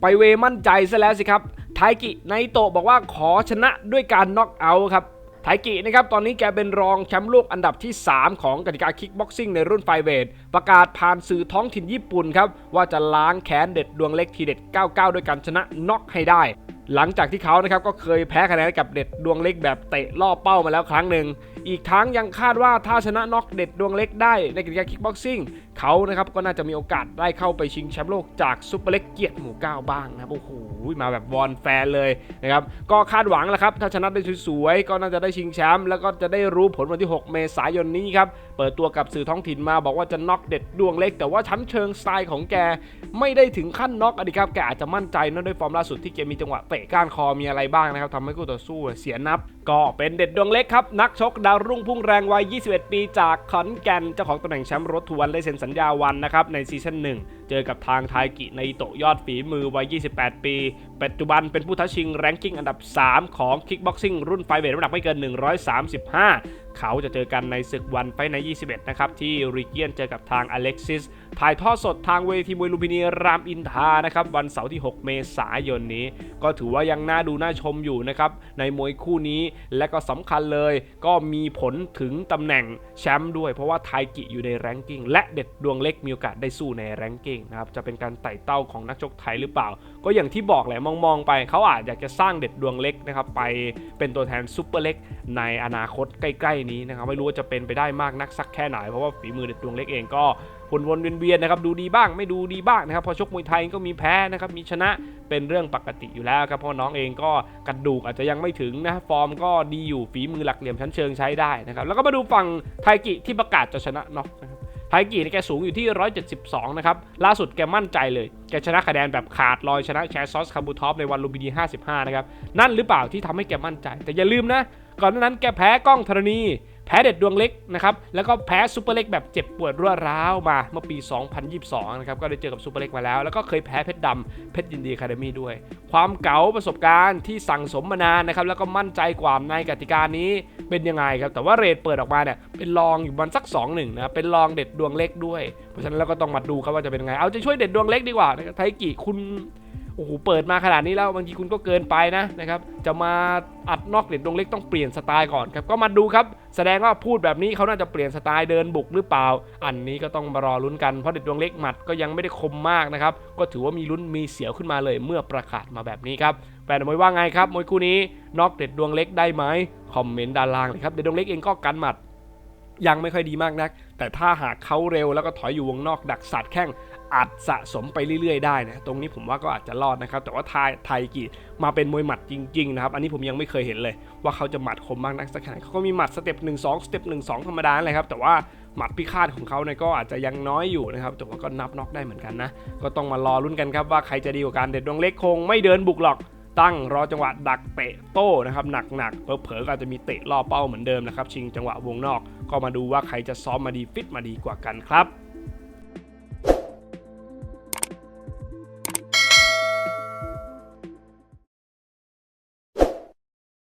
ไปเวมั่นใจซะแล้วสิครับไทกิไนโตะบอกว่าขอชนะด้วยการน็อกเอาท์ครับไทกินะครับตอนนี้แกเป็นรองแชมป์โลกอันดับที่ 3 ของกติกาคิกบ็อกซิ่งในรุ่นไฟเวท ประกาศผ่านสื่อท้องถิ่นญี่ปุ่นครับ ว่าจะล้างแค้นเด็ดดวงเล็กทีเด็ด 99 ด้วยการชนะน็อกให้ได้ หลังจากที่เขานะครับก็เคยแพ้คะแนนกับเด็ดดวงเล็กแบบเตะล่อเป้ามาแล้วครั้งหนึ่ง อีกทั้งยังคาดว่าถ้าชนะน็อกเด็ดดวงเล็กได้ในกติกาคิกบ็อกซิ่งเขานะครับก็น่าจะมีโอกาสได้เข้าไปชิงแชมป์โลกจากซุปเปอร์เล็กเกียรติหมู่เก้าบ้างนะครับโอ้โหมาแบบวอนแฟนเลยนะครับก็คาดหวังแหละครับถ้าชนะได้สวยๆก็น่าจะได้ชิงแชมป์แล้วก็จะได้รู้ผลวันที่ 6 เมษายนนี้ครับเปิดตัวกับสื่อท้องถิ่นมาบอกว่าจะน็อกเด็ดดวงเล็ก แต่ว่าชั้นเชิงสไตล์ของแก ไม่ได้ถึงขั้นน็อกอะดิครับแกอาจจะมั่นใจนะด้วยฟอร์มล่าสุดที่แกมีจังหวะเตะก้านคอมีอะไรบ้างนะครับทำให้คู่ต่อสู้เสียนับ ก็เป็นเด็ดดวงเล็กครับ นักชกดาวรุ่งพุ่งแรงวัย 21 ปีจากขอนแก่น เจ้าของตำแหน่งแชมป์รถทวนได้เซ็นสัญญาวันนะครับในซีซั่นหนึ่งเจอกับทางไทกิในโตยอดฝีมือวัย 28 ปี ปัจจุบันเป็นผู้ท้าชิงแรงกิ้งอันดับ 3 ของคิกบ็อกซิ่งรุ่นไฟเวทน้ำหนักไม่เกิน 135 เขาจะเจอกันในศึกวันไฟใน 21 นะครับ ที่ริเกียนเจอกับทางอเล็กซิสถ่ายทอดสดทางเวทีมวยลุมพินีรามอินทานะครับวันเสาร์ที่ 6 เมษายนนี้ ก็ถือว่ายังน่าดูน่าชมอยู่นะครับในมวยคู่นี้และก็สำคัญเลยก็มีผลถึงตำแหน่งแชมป์ด้วย เพราะว่าไทกิอยู่ในแรงกิ้งและเด็ดดวงเล็กมีโอกาสได้สู้ในแรงกิ้งนะครับจะเป็นการไต่เต้าของนักชกไทยหรือเปล่า ก็อย่างที่บอกแหละมองๆไปเขาอาจอยากจะสร้างเด็ดดวงเล็กนะครับไปเป็นตัวแทนซุปเปอร์เล็กในอนาคตใกล้ๆนี้นะครับไม่รู้ว่าจะเป็นไปได้มากนักสักแค่ไหนเพราะว่าฝีมือเด็ดดวงเล็กเองก็ วนๆเวียนๆนะครับดูดีบ้างไม่ดูดีบ้างนะครับพอชกมวยไทยก็มีแพ้นะครับมีชนะเป็นเรื่องปกติอยู่แล้วครับเพราะน้องเองก็กระดูกอาจจะยังไม่ถึงนะฟอร์มก็ดีอยู่ฝีมือหลักเหลี่ยมชั้นเชิงใช้ได้นะครับแล้วก็มาดูฝั่งไทกิที่ประกาศจะชนะน็อกนะครับไทกิเนี่ยแกสูงอยู่ที่ 172 นะครับ ล่าสุดแกมั่นใจเลย แกชนะคะแนนแบบขาดลอยชนะแชร์ซอสคาบูทอฟในวันลุมพินี 55 นะครับ นั่นหรือเปล่าที่ทำให้แกมั่นใจ แต่อย่าลืมนะ ก่อนหน้านั้นแกแพ้กล้องธรณี แพ้เด็ดดวงเล็กนะครับแล้วก็แพ้ซูเปอร์เล็กแบบเจ็บปวดรวดร้าวมาเมื่อปี 2022 นะครับก็ได้เจอกับซูเปอร์เล็กมาแล้ว แล้วก็เคยแพ้เพชรดำเพชรยินดีคาเดมี่ด้วย ความเก๋าประสบการณ์ที่สั่งสมมานานนะครับแล้วก็มั่นใจกว่าในกติกานี้เป็นยังไงครับแต่ว่าเรทเปิดออกมาเนี่ยเป็นรองอยู่บนสัก 2 1นะครับเป็นรองเด็ดดวงเล็กด้วย เพราะฉะนั้นเราก็ต้องมาดูครับว่าจะเป็นยังไงเอาจะช่วยเด็ดดวงเล็กดีกว่านะไทกิคุณโอ้โห เปิดมาขนาดนี้แล้วบางทีคุณก็เกินไปนะนะครับ จะมาอัดนอกเด็ดดวงเล็กต้องเปลี่ยนสไตล์ก่อนครับ ก็มาดูครับ แสดงว่าพูดแบบนี้เขาน่าจะเปลี่ยนสไตล์เดินบุกหรือเปล่า อันนี้ก็ต้องมารอลุ้นกันเพราะเด็ดดวงเล็กหมัดก็ยังไม่ได้คมมากนะครับก็ถือว่ามีลุ้นมีเสียวขึ้นมาเลยเมื่อประกาศมาแบบนี้ครับแฟนมวยว่าไงครับมวยคู่นี้น็อกเด็ดดวงเล็กได้ไหมคอมเมนต์ด้านล่างเลยครับเด็ดดวงเล็กเองก็กันหมัดยังไม่ค่อยดีมากนัก แต่ถ้าหากเขาเร็วแล้วก็ถอยอยู่วงนอกดักสัตว์แข้งอาจสะสมไปเรื่อยๆได้นะตรงนี้ผมว่าก็อาจจะรอดนะครับ แต่ว่าไทยไทยกีมาเป็นมวยหมัดจริงๆนะครับ อันนี้ผมยังไม่เคยเห็นเลย ว่าเขาจะหมัดคมมากนักสักแค่ไหนเขาก็มีหมัดสเต็ป1 2สเต็ป1 2ธรรมดาเลยครับ แต่ว่าหมัดพิฆาตของเขาเนี่ยก็อาจจะยังน้อยอยู่นะครับ แต่ว่าก็นับน็อกได้เหมือนกันนะ ก็ต้องมารอลุ้นกันครับว่าใครจะดีกว่ากันเด็ดดวงเล็กคงไม่เดินบุกหรอก ตั้งรอจังหวะดักเตะโต้นะครับหนักๆเผลอๆก็อาจจะมีเตะล่อเป้าเหมือนเดิมนะครับชิงจังหวะวงนอก ก็มาดูว่าใครจะซ้อมมาดีฟิตมาดีกว่ากันครับ